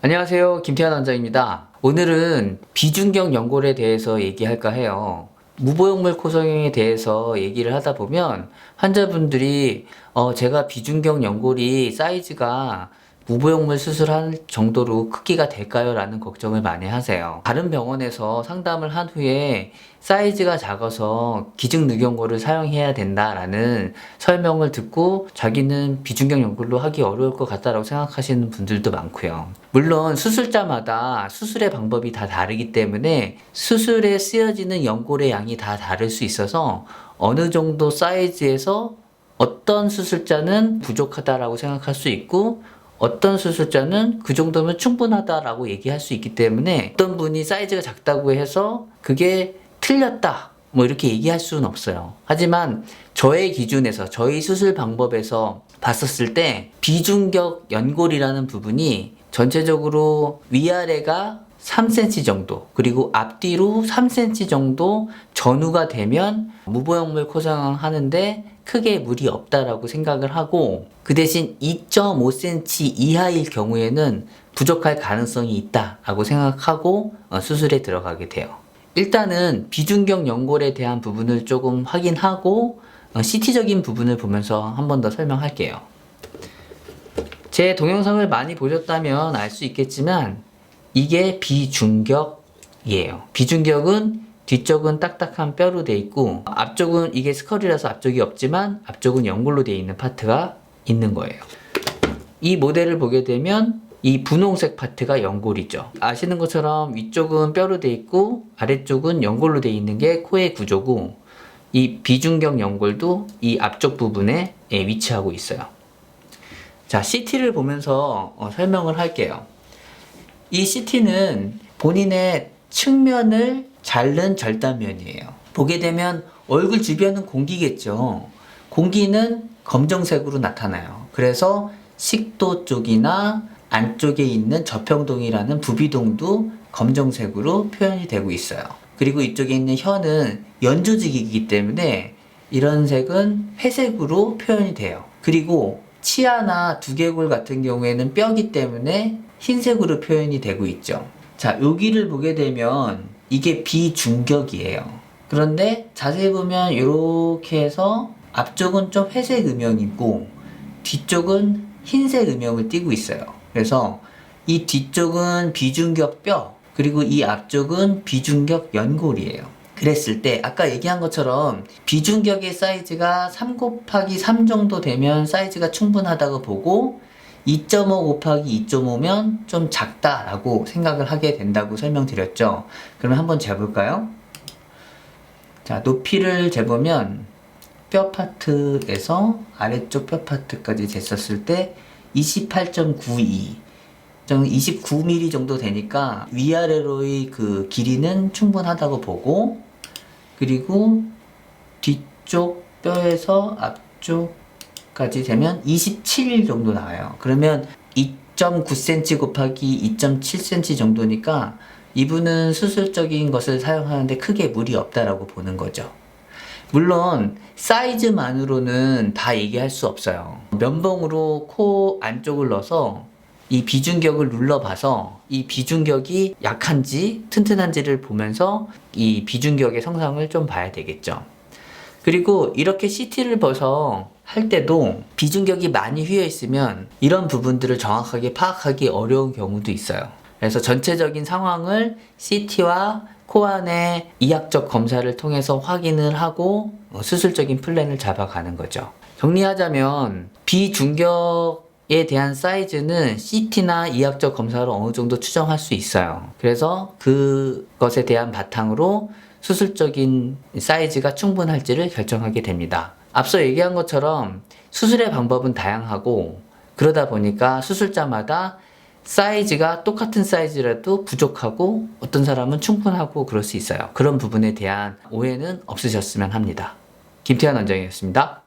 안녕하세요. 김태환 원장입니다. 오늘은 비중격 연골에 대해서 얘기할까 해요. 무보형물 코성형에 대해서 얘기를 하다 보면 환자분들이 어, 제가 비중격 연골이 사이즈가 무보형물 수술할 정도로 크기가 될까요? 라는 걱정을 많이 하세요. 다른 병원에서 상담을 한 후에 사이즈가 작아서 기증늑연골을 사용해야 된다라는 설명을 듣고 자기는 비중격 연골로 하기 어려울 것 같다라고 생각하시는 분들도 많고요. 물론 수술자마다 수술의 방법이 다 다르기 때문에 수술에 쓰여지는 연골의 양이 다 다를 수 있어서 어느 정도 사이즈에서 어떤 수술자는 부족하다라고 생각할 수 있고 어떤 수술자는 그 정도면 충분하다라고 얘기할 수 있기 때문에 어떤 분이 사이즈가 작다고 해서 그게 틀렸다. 뭐 이렇게 얘기할 수는 없어요. 하지만 저의 기준에서 저희 수술 방법에서 봤었을 때 비중격 연골이라는 부분이 전체적으로 위아래가 3cm 정도 그리고 앞뒤로 3cm 정도 전후가 되면 무보형물 코성형 하는데 크게 무리 없다라고 생각을 하고 그 대신 2.5cm 이하일 경우에는 부족할 가능성이 있다라고 생각하고 어, 수술에 들어가게 돼요. 일단은 비중격 연골에 대한 부분을 조금 확인하고 어, CT적인 부분을 보면서 한 번 더 설명할게요. 제 동영상을 많이 보셨다면 알 수 있겠지만 이게 비중격이에요. 비중격은 뒤쪽은 딱딱한 뼈로 돼 있고 앞쪽은 이게 스컬이라서 앞쪽이 없지만 앞쪽은 연골로 돼 있는 파트가 있는 거예요. 이 모델을 보게 되면 이 분홍색 파트가 연골이죠. 아시는 것처럼 위쪽은 뼈로 돼 있고 아래쪽은 연골로 돼 있는 게 코의 구조고 이 비중격 연골도 이 앞쪽 부분에 예, 위치하고 있어요. 자, CT를 보면서 어, 설명을 할게요. 이 CT는 본인의 측면을 자른 절단면이에요. 보게 되면 얼굴 주변은 공기겠죠. 공기는 검정색으로 나타나요. 그래서 식도 쪽이나 안쪽에 있는 저평동이라는 부비동도 검정색으로 표현이 되고 있어요. 그리고 이쪽에 있는 혀는 연조직이기 때문에 이런 색은 회색으로 표현이 돼요. 그리고 치아나 두개골 같은 경우에는 뼈기 때문에 흰색으로 표현이 되고 있죠. 자, 여기를 보게 되면 이게 비중격이에요. 그런데 자세히 보면 이렇게 해서 앞쪽은 좀 회색 음영이고 뒤쪽은 흰색 음영을 띠고 있어요. 그래서 이 뒤쪽은 비중격 뼈, 그리고 이 앞쪽은 비중격 연골이에요. 그랬을 때 아까 얘기한 것처럼 비중격의 사이즈가 3 곱하기 3 정도 되면 사이즈가 충분하다고 보고 2.5 곱하기 2.5면 좀 작다라고 생각을 하게 된다고 설명드렸죠. 그러면 한번 재볼까요? 자, 높이를 재보면 뼈 파트에서 아래쪽 뼈 파트까지 쟀었을 때 28.92. 29mm 정도 되니까 위아래로의 그 길이는 충분하다고 보고 그리고 뒤쪽 뼈에서 앞쪽 까지 되면 27 정도 나와요. 그러면 2.9cm 곱하기 2.7cm 정도니까 이분은 수술적인 것을 사용하는데 크게 무리 없다라고 보는 거죠. 물론 사이즈만으로는 다 얘기할 수 없어요. 면봉으로 코 안쪽을 넣어서 이 비중격을 눌러봐서 이 비중격이 약한지 튼튼한지를 보면서 이 비중격의 성상을 좀 봐야 되겠죠. 그리고 이렇게 CT를 봐서 할 때도 비중격이 많이 휘어 있으면 이런 부분들을 정확하게 파악하기 어려운 경우도 있어요. 그래서 전체적인 상황을 CT와 코 안의 이학적 검사를 통해서 확인을 하고 어, 수술적인 플랜을 잡아가는 거죠. 정리하자면 비중격에 대한 사이즈는 CT나 이학적 검사로 어느 정도 추정할 수 있어요. 그래서 그것에 대한 바탕으로 수술적인 사이즈가 충분할지를 결정하게 됩니다. 앞서 얘기한 것처럼 수술의 방법은 다양하고 그러다 보니까 수술자마다 사이즈가 똑같은 사이즈라도 부족하고 어떤 사람은 충분하고 그럴 수 있어요. 그런 부분에 대한 오해는 없으셨으면 합니다. 김태환 원장이었습니다.